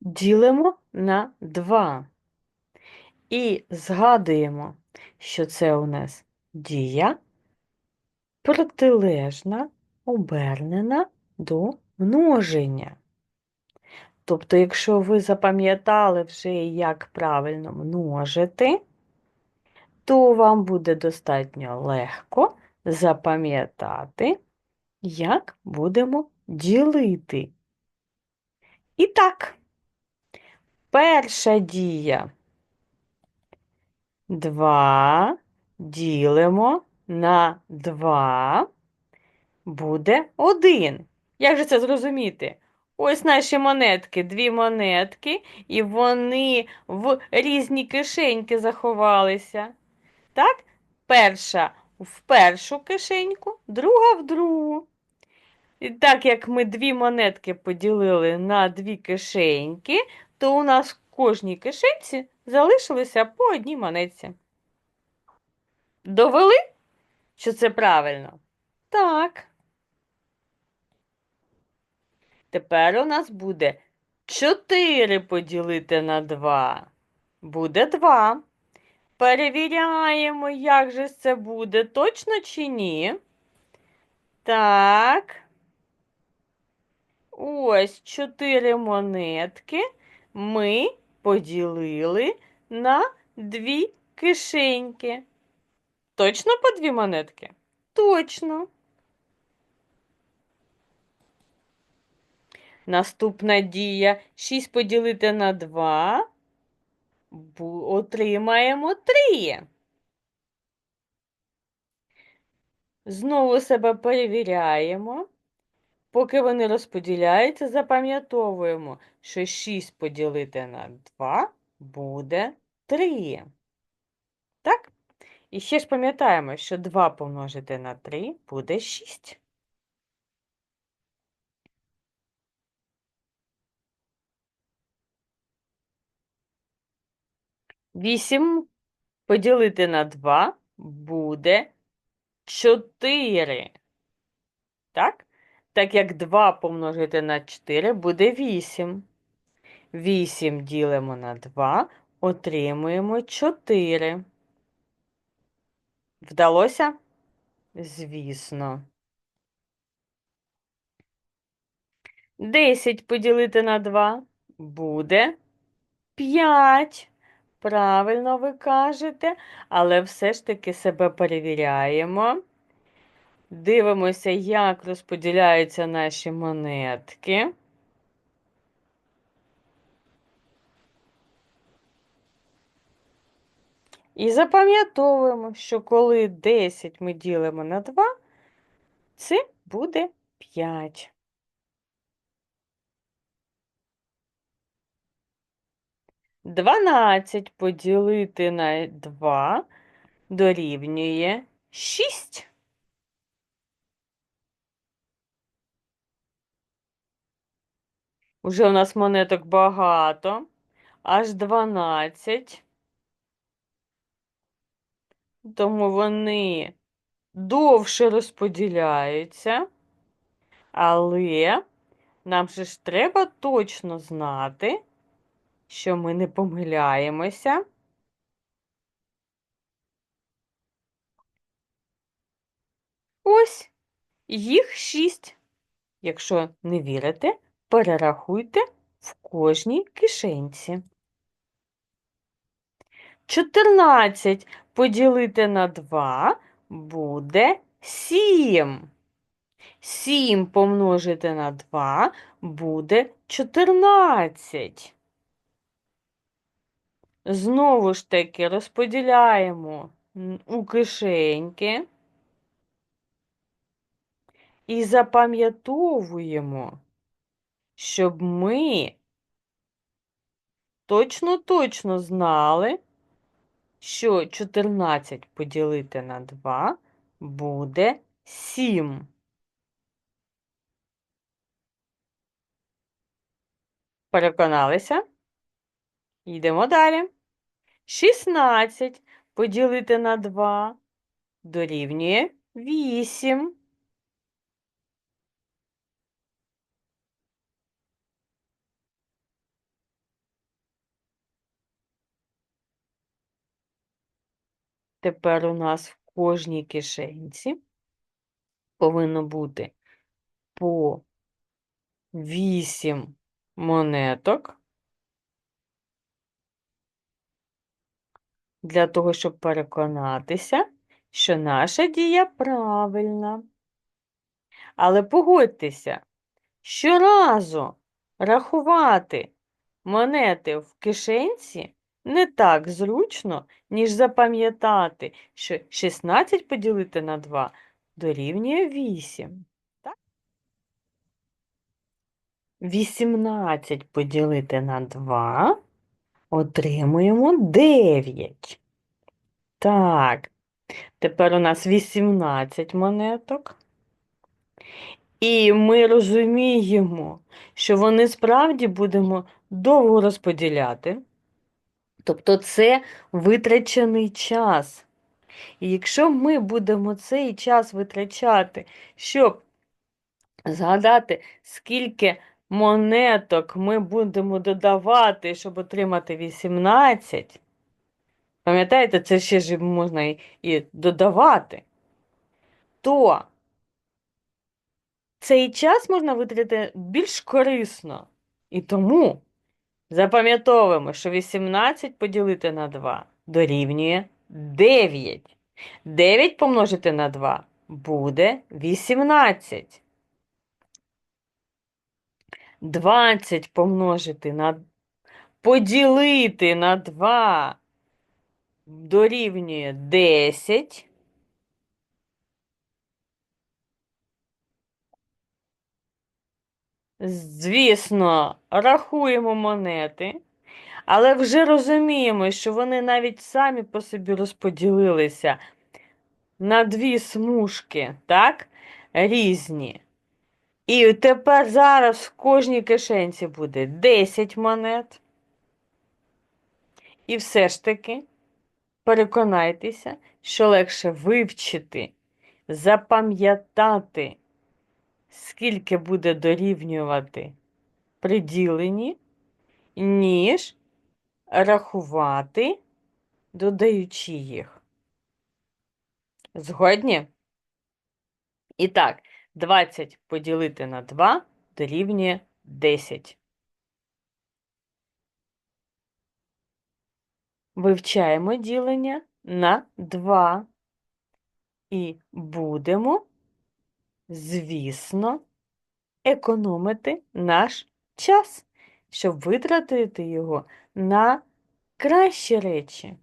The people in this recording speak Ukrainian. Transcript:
ділимо на 2. І згадуємо, що це у нас дія протилежна, обернена до множення. Тобто, якщо ви запам'ятали вже, як правильно множити, то вам буде достатньо легко запам'ятати, як будемо ділити. І так, перша дія. 2 ділимо на 2 буде 1. Як же це зрозуміти? Ось наші монетки, дві монетки, і вони в різні кишеньки заховалися. Так? Перша в першу кишеньку, друга в другу. І так як ми дві монетки поділили на дві кишеньки, то у нас в кожній кишенці залишилося по одній монетці. Довели, що це правильно? Так. Тепер у нас буде 4 поділити на 2. Буде 2. Перевіряємо, як же це буде, точно чи ні. Так. Ось 4 монетки ми поділили на дві кишеньки. Точно по дві монетки? Точно. Наступна дія 6 поділити на 2. Отримаємо 3. Знову себе перевіряємо. Поки вони розподіляються, запам'ятовуємо, що 6 поділити на 2 буде 3. Так? І ще ж пам'ятаємо, що 2 помножити на 3 буде 6. Вісім поділити на 2 буде 4. Так? Так як 2 помножити на 4 буде 8. 8 ділимо на 2, отримуємо 4. Вдалося? Звісно. 10 поділити на 2 буде 5. Правильно ви кажете, але все ж таки себе перевіряємо. Дивимося, як розподіляються наші монетки. І запам'ятовуємо, що коли 10 ми ділимо на 2, це буде 5. Дванадцять поділити на 2 дорівнює 6. Уже у нас монеток багато, аж 12. Тому вони довше розподіляються, але нам же ж треба точно знати, що ми не помиляємося. Ось їх шість. Якщо не вірите, перерахуйте в кожній кишенці. 14 поділити на 2 буде 7. 7 помножити на 2 буде 14. Знову ж таки розподіляємо у кишеньки і запам'ятовуємо, щоб ми точно-точно знали, що 14 поділити на 2 буде 7. Переконалися? Йдемо далі. 16 поділити на 2 дорівнює 8. Тепер у нас в кожній кишенці повинно бути по 8 монеток для того, щоб переконатися, що наша дія правильна. Але погодьтеся, щоразу рахувати монети в кишенці не так зручно, ніж запам'ятати, що 16 поділити на 2 дорівнює 8. Так? 18 поділити на 2 отримуємо 9. Так, тепер у нас 18 монеток. І ми розуміємо, що вони справді будемо довго розподіляти. Тобто це витрачений час. І якщо ми будемо цей час витрачати, щоб згадати, скільки монеток ми будемо додавати, щоб отримати 18, пам'ятаєте, це ще ж можна і, додавати, то цей час можна витратити більш корисно. І тому запам'ятовуємо, що 18 поділити на 2 дорівнює 9. 9 помножити на 2 буде 18. 20 помножити на поділити на 2 дорівнює 10. Звісно, рахуємо монети, але вже розуміємо, що вони навіть самі по собі розподілилися на дві смужки, так? Різні. І тепер зараз в кожній кишенці буде 10 монет. І все ж таки переконайтеся, що легше вивчити, запам'ятати, скільки буде дорівнювати приділені, ніж рахувати, додаючи їх. Згодні? І так, 20 поділити на 2 дорівнює 10. Вивчаємо ділення на 2 і будемо, звісно, економити наш час, щоб витратити його на кращі речі.